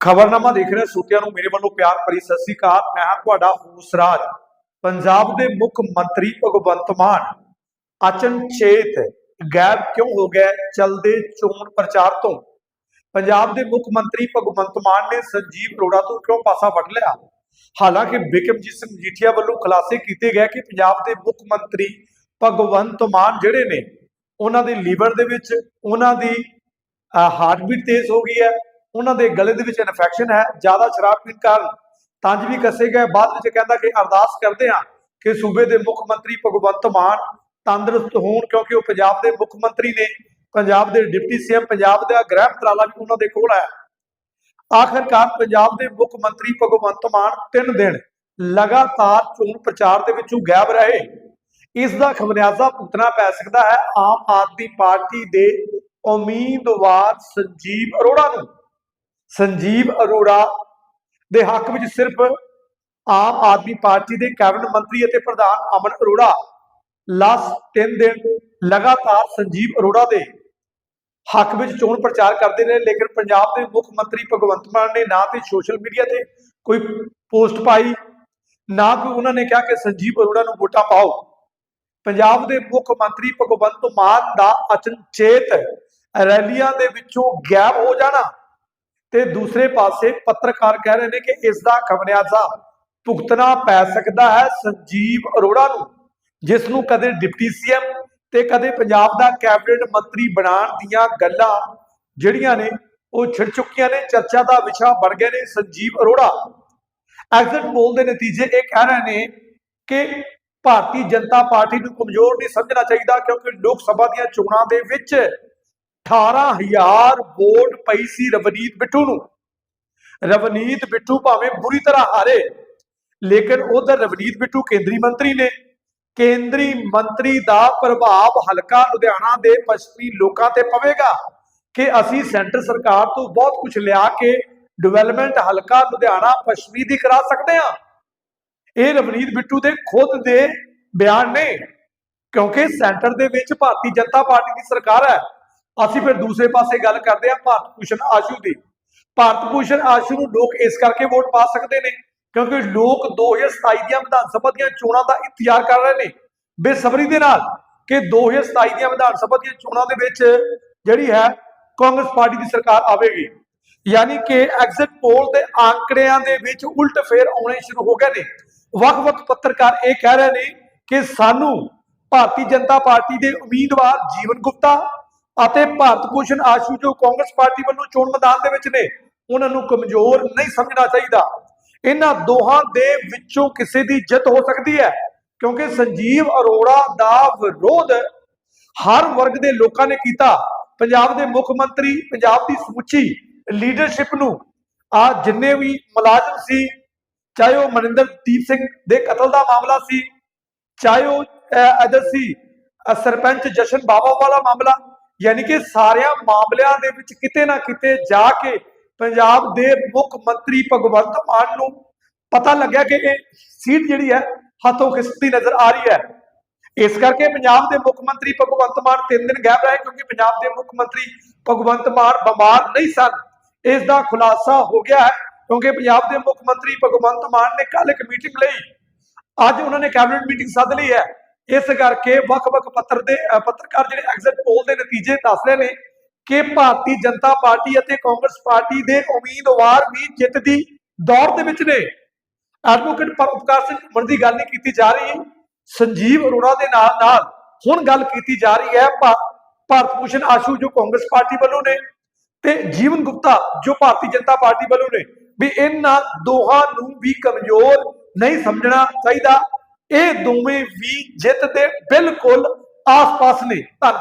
ਖਬਰਨਾਮਾ ਦੇਖ ਰਹੇ, ਸੂਤਿਆਂ ਨੂੰ ਮੇਰੇ ਵੱਲੋਂ ਪਿਆਰ ਭਰੀ ਸਤਿ ਸ੍ਰੀ ਅਕਾਲ। ਮੈਂ ਹਾਂ ਤੁਹਾਡਾ ਹੂਸਰਾਜ ਪੰਜਾਬ ਦੇ ਮੁੱਖ ਮੰਤਰੀ ਭਗਵੰਤ ਮਾਨ ਅਚਨਚੇਤ ਗਾਇਬ ਕਿਉਂ ਹੋ ਗਏ ਚਲਦੇ ਚੋਣ ਪ੍ਰਚਾਰ ਤੋਂ। ਪੰਜਾਬ ਦੇ ਮੁੱਖ ਮੰਤਰੀ ਭਗਵੰਤ ਮਾਨ ਨੇ ਸੰਜੀਵ ਅਰੋੜਾ ਤੋਂ ਕਿਉਂ ਪਾਸਾ ਵੱਟ ਲਿਆ? ਹਾਲਾਂਕਿ ਬਿਕਮਜੀਤ ਸਿੰਘ ਮਜੀਠੀਆ ਵੱਲੋਂ ਖੁਲਾਸੇ ਕੀਤੇ ਗਏ ਕਿ ਪੰਜਾਬ ਦੇ ਮੁੱਖ ਮੰਤਰੀ ਭਗਵੰਤ ਮਾਨ ਜਿਹੜੇ ਨੇ, ਉਹਨਾਂ ਦੇ ਲੀਵਰ ਦੇ ਵਿੱਚ ਉਹਨਾਂ ਦੀ ਹਾਰਟਬੀਟ ਤੇਜ਼ ਹੋ ਗਈ ਹੈ। ਉਹਨਾਂ ਦੇ ਗਲੇ ਦੇ ਵਿੱਚ ਇਨਫੈਕਸ਼ਨ ਹੈ, ਜ਼ਿਆਦਾ ਸ਼ਰਾਬ ਪੀਣ ਕਾਰਨ। ਤੰਜ ਵੀ ਕੱਸੇ ਗਏ। ਬਾਅਦ ਵਿੱਚ ਕਹਿੰਦਾ ਕਿ ਅਰਦਾਸ ਕਰਦੇ ਹਾਂ ਕਿ ਸੂਬੇ ਦੇ ਮੁੱਖ ਮੰਤਰੀ ਭਗਵੰਤ ਮਾਨ ਤੰਦਰੁਸਤ ਹੋਣ ਕਿਉਂਕਿ ਉਹ ਪੰਜਾਬ ਦੇ ਮੁੱਖ ਮੰਤਰੀ ਨੇ। ਪੰਜਾਬ ਦੇ ਡਿਪਟੀ ਸੀਐਮ, ਪੰਜਾਬ ਦਾ ਗ੍ਰਹਿ ਮੰਤਰਾਲਾ ਵੀ ਉਹਨਾਂ ਦੇ ਕੋਲ ਹੈ ਆਖਰਕਾਰ ਪੰਜਾਬ ਦੇ ਮੁੱਖ ਮੰਤਰੀ ਭਗਵੰਤ ਮਾਨ ਤਿੰਨ ਦਿਨ ਲਗਾਤਾਰ ਚੋਣ ਪ੍ਰਚਾਰ ਦੇ ਵਿੱਚੋਂ ਗਾਇਬ ਰਹੇ। ਇਸ ਦਾ ਖਮਨਿਆਜ਼ਾ ਭੁਗਤਣਾ ਪੈ ਸਕਦਾ ਹੈ ਆਮ ਆਦਮੀ ਪਾਰਟੀ ਦੇ ਉਮੀਦਵਾਰ ਸੰਜੀਵ ਅਰੋੜਾ ਨੂੰ। ਸੰਜੀਵ ਅਰੋੜਾ ਦੇ ਹੱਕ ਵਿੱਚ ਸਿਰਫ ਆਮ ਆਦਮੀ ਪਾਰਟੀ ਦੇ ਕੈਬਨਿਟ ਮੰਤਰੀ ਅਤੇ ਪ੍ਰਧਾਨ ਅਮਨ ਅਰੋੜਾ ਲਾਸਟ 3 ਦਿਨ ਲਗਾਤਾਰ ਸੰਜੀਵ ਅਰੋੜਾ ਦੇ ਹੱਕ ਵਿੱਚ ਚੋਣ ਪ੍ਰਚਾਰ ਕਰਦੇ ਰਹੇ, ਲੇਕਿਨ ਪੰਜਾਬ ਦੇ ਮੁੱਖ ਮੰਤਰੀ ਭਗਵੰਤ ਮਾਨ ਨੇ ਨਾ ਤੇ ਸੋਸ਼ਲ ਮੀਡੀਆ ਤੇ ਕੋਈ ਪੋਸਟ ਪਾਈ, ਨਾ ਕੋਈ ਉਹਨਾਂ ਨੇ ਕਿਹਾ ਕਿ ਸੰਜੀਵ ਅਰੋੜਾ ਨੂੰ ਵੋਟਾਂ ਪਾਓ। ਪੰਜਾਬ ਦੇ ਮੁੱਖ ਮੰਤਰੀ ਭਗਵੰਤ ਮਾਨ ਦਾ ਅਚਨਚੇਤ ਰੈਲੀਆਂ ਦੇ ਵਿੱਚੋਂ ਗਾਇਬ ਹੋ ਜਾਣਾ ਤੇ ਦੂਸਰੇ ਪਾਸੇ ਪੱਤਰਕਾਰ ਕਹਿ ਰਹੇ ਨੇ ਕਿ ਇਸ ਦਾ ਖਮਿਆਜ਼ਾ ਭੁਗਤਣਾ ਪੈ ਸਕਦਾ ਹੈ ਸੰਜੀਵ ਅਰੋੜਾ ਨੂੰ ਜਿਸ ਨੂੰ ਕਦੇ ਡਿਪਟੀ ਸੀਐਮ ਤੇ ਕਦੇ ਪੰਜਾਬ ਦਾ ਕੈਬਨਿਟ ਮੰਤਰੀ ਬਣਾਉਣ ਦੀਆਂ ਗੱਲਾਂ ਜਿਹੜੀਆਂ ਨੇ ਉਹ ਛਿੜ ਚੁੱਕੀਆਂ ਨੇ, ਚਰਚਾ ਦਾ ਵਿਸ਼ਾ ਬਣ ਗਏ ਨੇ ਸੰਜੀਵ ਅਰੋੜਾ। ਐਗਜ਼ਿਟ ਪੋਲ ਦੇ ਨਤੀਜੇ ਇਹ ਕਹਿ ਰਹੇ ਨੇ ਕਿ ਭਾਰਤੀ ਜਨਤਾ ਪਾਰਟੀ ਨੂੰ ਕਮਜ਼ੋਰ ਨਹੀਂ ਸਮਝਣਾ ਚਾਹੀਦਾ ਕਿਉਂਕਿ ਲੋਕ ਸਭਾ ਦੀਆਂ ਚੋਣਾਂ ਦੇ ਵਿੱਚ 18000 ਵੋਟ ਪਈ ਸੀ ਰਵਨੀਤ ਬਿੱਟੂ ਨੂੰ। ਰਵਨੀਤ ਬਿੱਟੂ ਭਾਵੇਂ ਬੁਰੀ ਤਰ੍ਹਾਂ ਹਾਰੇ, ਲੇਕਿਨ ਉਧਰ ਰਵਨੀਤ ਬਿੱਟੂ ਕੇਂਦਰੀ ਮੰਤਰੀ ਨੇ। ਕੇਂਦਰੀ ਮੰਤਰੀ ਦਾ ਪ੍ਰਭਾਵ ਹਲਕਾ ਲੁਧਿਆਣਾ ਦੇ ਪੱਛਮੀ ਲੋਕਾਂ ਤੇ ਪਵੇਗਾ ਕਿ ਅਸੀਂ ਸੈਂਟਰ ਸਰਕਾਰ ਤੋਂ ਬਹੁਤ ਕੁਝ ਲਿਆ ਕੇ ਡਿਵੈਲਪਮੈਂਟ ਹਲਕਾ ਲੁਧਿਆਣਾ ਪੱਛਮੀ ਦੀ ਕਰਾ ਸਕਦੇ ਹਾਂ। ਇਹ ਰਵਨੀਤ ਬਿੱਟੂ ਦੇ ਖੁਦ ਦੇ ਬਿਆਨ ਨੇ, ਕਿਉਂਕਿ ਸੈਂਟਰ ਦੇ ਵਿੱਚ ਭਾਰਤੀ ਜਨਤਾ ਪਾਰਟੀ ਦੀ ਸਰਕਾਰ ਹੈ। ਅਸੀਂ ਫਿਰ ਦੂਸਰੇ ਪਾਸੇ ਗੱਲ ਕਰਦੇ ਹਾਂ ਭਾਰਤ ਭੂਸ਼ਣ ਆਸ਼ੂ ਦੀ। ਭਾਰਤ ਭੂਸ਼ਣ ਆਸ਼ੂ ਨੂੰ ਲੋਕ ਇਸ ਕਰਕੇ ਵੋਟ ਪਾ ਸਕਦੇ ਨੇ ਕਿਉਂਕਿ ਲੋਕ 2027 ਦੀਆਂ ਵਿਧਾਨ ਸਭਾ ਦੀਆਂ ਚੋਣਾਂ ਦਾ ਇੰਤਜ਼ਾਰ ਕਰ ਰਹੇ ਨੇ। ਬੇਸਬਰੀ ਦੇ ਨਾਲ ਕਿ 2027 ਦੀਆਂ ਵਿਧਾਨ ਸਭਾ ਦੀਆਂ ਚੋਣਾਂ ਦੇ ਵਿੱਚ ਜਿਹੜੀ ਹੈ ਕਾਂਗਰਸ ਪਾਰਟੀ ਦੀ ਸਰਕਾਰ ਆਵੇਗੀ। ਯਾਨੀ ਕਿ ਐਗਜ਼ਿਟ ਪੋਲ ਦੇ ਆંકੜਿਆਂ ਦੇ ਵਿੱਚ ਉਲਟ ਫੇਰ ਆਉਣੇ ਸ਼ੁਰੂ ਹੋ ਗਏ ਨੇ। ਵੱਖ-ਵੱਖ ਪੱਤਰਕਾਰ ਇਹ ਕਹਿ ਰਹੇ ਨੇ ਕਿ ਸਾਨੂੰ ਭਾਰਤੀ ਜਨਤਾ ਪਾਰਟੀ ਦੇ ਉਮੀਦਵਾਰ ਜੀਵਨ ਗੁਪਤਾ ਅਤੇ ਭਾਰਤ ਭੂਸ਼ਣ ਆਸ਼ੂ ਜੋ ਕਾਂਗਰਸ ਪਾਰਟੀ ਵੱਲੋਂ ਚੋਣ ਮੈਦਾਨ ਦੇ ਵਿੱਚ ਨੇ ਉਹਨਾਂ ਨੂੰ ਕਮਜ਼ੋਰ ਨਹੀਂ ਸਮਝਣਾ ਚਾਹੀਦਾ। ਇਹਨਾਂ ਦੋਹਾਂ ਦੇ ਵਿੱਚੋਂ ਕਿਸੇ ਦੀ ਜਿੱਤ ਹੋ ਸਕਦੀ ਹੈ ਕਿਉਂਕਿ ਸੰਜੀਵ ਅਰੋੜਾ ਦਾ ਵਿਰੋਧ ਹਰ ਵਰਗ ਦੇ ਲੋਕਾਂ ਨੇ ਕੀਤਾ। ਪੰਜਾਬ ਦੇ ਮੁੱਖ ਮੰਤਰੀ ਪੰਜਾਬ ਦੀ ਸਮੁੱਚੀ ਲੀਡਰਸ਼ਿਪ ਨੂੰ ਆ ਜਿੰਨੇ ਵੀ ਮੁਲਾਜ਼ਮ ਸੀ ਚਾਹੇ ਉਹ ਮਨਿੰਦਰਦੀਪ ਸਿੰਘ ਦੇ ਕਤਲ ਦਾ ਮਾਮਲਾ ਸੀ ਚਾਹੇ ਉਹ ਅਹ, ਅਦਰ ਸੀ ਸਰਪੰਚ ਜਸ਼ਨ ਬਾਵਾ ਵਾਲਾ ਮਾਮਲਾ ਯਾਨੀ ਕਿ ਸਾਰਿਆਂ ਮਾਮਲਿਆਂ ਦੇ ਵਿੱਚ ਕਿਤੇ ਨਾ ਕਿਤੇ ਜਾ ਕੇ ਪੰਜਾਬ ਦੇ ਮੁੱਖ ਮੰਤਰੀ ਭਗਵੰਤ ਮਾਨ ਨੂੰ ਪਤਾ ਲੱਗਿਆ ਕਿ ਇਹ ਸੀਟ ਜਿਹੜੀ ਹੈ, ਹੱਥੋਂ ਖਿਸਕਦੀ ਨਜ਼ਰ ਆ ਰਹੀ ਹੈ। ਇਸ ਕਰਕੇ ਪੰਜਾਬ ਦੇ ਮੁੱਖ ਮੰਤਰੀ ਭਗਵੰਤ ਮਾਨ ਤਿੰਨ ਦਿਨ ਗਾਇਬ ਰਹੇ ਕਿਉਂਕਿ ਪੰਜਾਬ ਦੇ ਮੁੱਖ ਮੰਤਰੀ ਭਗਵੰਤ ਮਾਨ ਬਿਮਾਰ ਨਹੀਂ ਸਨ। ਇਸ ਦਾ ਖੁਲਾਸਾ ਹੋ ਗਿਆ ਹੈ ਕਿਉਂਕਿ ਪੰਜਾਬ ਦੇ ਮੁੱਖ ਮੰਤਰੀ ਭਗਵੰਤ ਮਾਨ ਨੇ ਕੱਲ ਇੱਕ ਮੀਟਿੰਗ ਲਈ। ਅੱਜ ਉਹਨਾਂ ਨੇ ਕੈਬਨਿਟ ਮੀਟਿੰਗ ਸੱਦ ਲਈ ਹੈ। ਇਸ ਕਰਕੇ ਵੱਖ-ਵੱਖ ਪੱਤਰ ਦੇ ਪੱਤਰਕਾਰ ਜਿਹੜੇ ਐਗਜ਼ਿਟ ਪੋਲ ਦੇ ਨਤੀਜੇ ਦੱਸ ਰਹੇ ਨੇ ਕਿ ਭਾਰਤੀ ਜਨਤਾ ਪਾਰਟੀ ਅਤੇ ਕਾਂਗਰਸ ਪਾਰਟੀ ਦੇ ਉਮੀਦਵਾਰ ਵੀ ਜਿੱਤ ਦੀ ਦੌੜ ਦੇ ਵਿੱਚ ਨੇ। ਐਡਵੋਕੇਟ ਪਰਉਪਕਾਰ ਸਿੰਘ ਘੁੰਮਣ ਦੀ ਗੱਲ ਨਹੀਂ ਕੀਤੀ ਜਾ ਰਹੀ। ਸੰਜੀਵ ਅਰੋੜਾ ਦੇ ਨਾਲ ਨਾਲ ਹੁਣ ਗੱਲ ਕੀਤੀ ਜਾ ਰਹੀ ਹੈ ਭਾ- ਭਾਰਤ ਭੂਸ਼ਣ ਆਸ਼ੂ ਜੋ ਕਾਂਗਰਸ ਪਾਰਟੀ ਵੱਲੋਂ ਨੇ ਤੇ ਜੀਵਨ ਗੁਪਤਾ ਜੋ ਭਾਰਤੀ ਜਨਤਾ ਪਾਰਟੀ ਵੱਲੋਂ ਨੇ। ਵੀ ਇਹਨਾਂ ਦੋਹਾਂ ਨੂੰ ਵੀ ਕਮਜ਼ੋਰ ਨਹੀਂ ਸਮਝਣਾ ਚਾਹੀਦਾ। ਇਹ ਦੋਵੇਂ ਵੀ ਜਿੱਤ ਦੇ ਬਿਲਕੁਲ ਆਸ-ਪਾਸ ਨੇ। ਧੰਨ